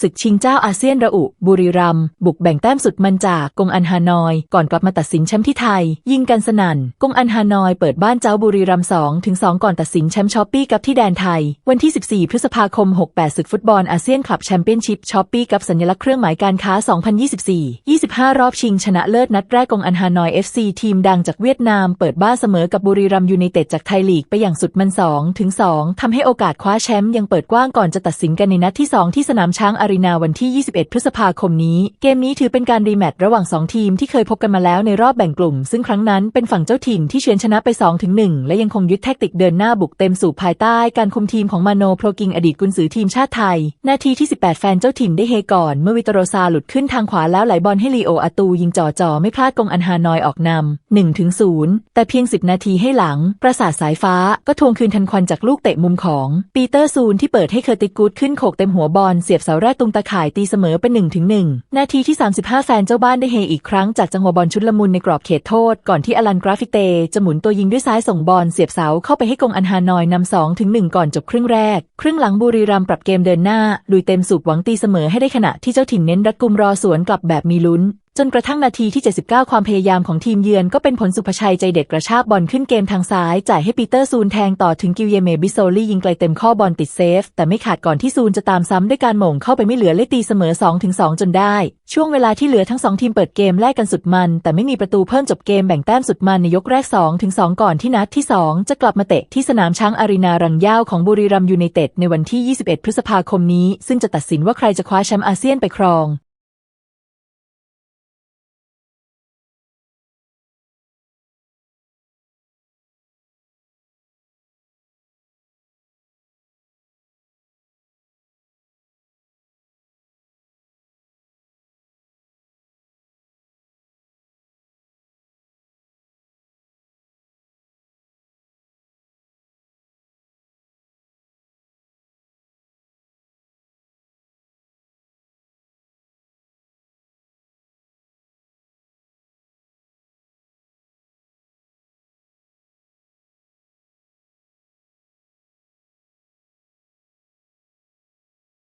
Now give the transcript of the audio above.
ศึกชิงเจ้าอาเซียนระอุ บุรีรัมบุกแบ่งแต้มสุดมันจากกงอันฮานอย ก่อนกลับมาตัดสินแชมป์ที่ไทย ยิงกันสนั่น กงอันฮานอยเปิดบ้านเจ้าบุรีรัมย์2ถึง2ก่อนตัดสินแชมป์ช้อปปี้กับที่แดนไทย วันที่ 14 พฤษภาคม 68ศึกฟุตบอลอาเซียนคลับแชมเปี้ยนชิพช้อปปี้กับสัญลักษณ์เครื่องหมายการค้า 2024 25 รอบชิงชนะเลิศนัดแรกกงอันฮานอย FC ทีมดังจากเวียดนาม เปิดบ้านเสมอกับบุรีรัมย์ยูไนเต็ดจากไทยลีกไปอย่างสุดมัน2ถึง2ทำให้โอกาสคว้าแชมป์ยังเปิดกว้างก่อนจะตัดสินกันในนัดที่ 2 ที่สนามช้างอารีนาวันที่ 21 พฤษภาคมนี้ เกมนี้ถือเป็นการรีแมตช์ระหว่าง 2 ทีมที่เคยพบกันมาแล้วในรอบแบ่งกลุ่ม ซึ่งครั้งนั้นเป็นฝั่งเจ้าถิ่นที่เฉือนชนะไป2ถึง1และยังคงยึดแทคติกเดินหน้าบุกเต็มสู่ภายใต้การคุมทีมของมาโนโปรกิงอดีตกุนซือทีมชาติไทย นาทีที่ 18 แฟนเจ้าถิ่นได้เฮก่อนเมื่อวิตโรซาหลุดขึ้นทางขวาแล้วไหลบอลให้ลีโออาตูยิงจ่อจ่อไม่พลาดกงอันฮานอยออกนำ1ถึง0แต่เพียง 10 นาทีให้หลัง ประสาทสายฟ้าก็ทวงคืนทันควันจากลูกเตะมุมของปีเตอร์ซูนที่เปิดให้เคอร์ติกูดขึ้นโขกเต็มหัวบอลเสียบเสาแรกตรงตาข่ายตีเสมอเป็น1ถึงหนนาทีที่ 35แฟนเจ้าบ้านได้เฮอีกครั้งจากจังหวะบอลชุดละมุนในกรอบเขตโทษ ก่อนที่อลันกราฟิเตจะหมุนตัวยิงด้วยซ้ายส่งบอลเสียบเสาเข้าไปให้กงอันฮานอยนำ2ถึง1ก่อนจบครึ่งแรก ครึ่งหลังบุรีรัมปรับเกมเดินหน้าลุยเต็มสูบหวังตีเสมอให้ได้ขณะที่เจ้าถิ่นเน้นรัดกุมรอสวนกลับแบบมีลุ้น จนกระทั่งนาทีที่ 79 ความพยายามของทีมเยือนก็เป็นผลสุภชัยใจเด็ดกระชากบอลขึ้นเกมทางซ้าย จ่ายให้ปีเตอร์ซูนแทงต่อถึงกิวเยเมบิโซลี่ยิงไกลเต็มข้อบอลติดเซฟ แต่ไม่ขาดก่อนที่ซูนจะตามซ้ำด้วยการหม่งเข้าไปไม่เหลือเลขตีเสมอ 2-2 จนได้ ช่วงเวลาที่เหลือทั้งสองทีมเปิดเกมแลกกันสุดมัน แต่ไม่มีประตูเพิ่มจบเกมแบ่งแต้มสุดมันในยกแรก 2-2 ก่อนที่นัดที่ 2 จะกลับมาเตะที่สนามช้างอารีนารังย่าวของบุรีรัมย์ยูไนเต็ดในวันที่ 21 พฤษภาคมนี้ ซึ่งจะตัดสินว่าใครจะคว้าแชมป์อาเซียนไปครอง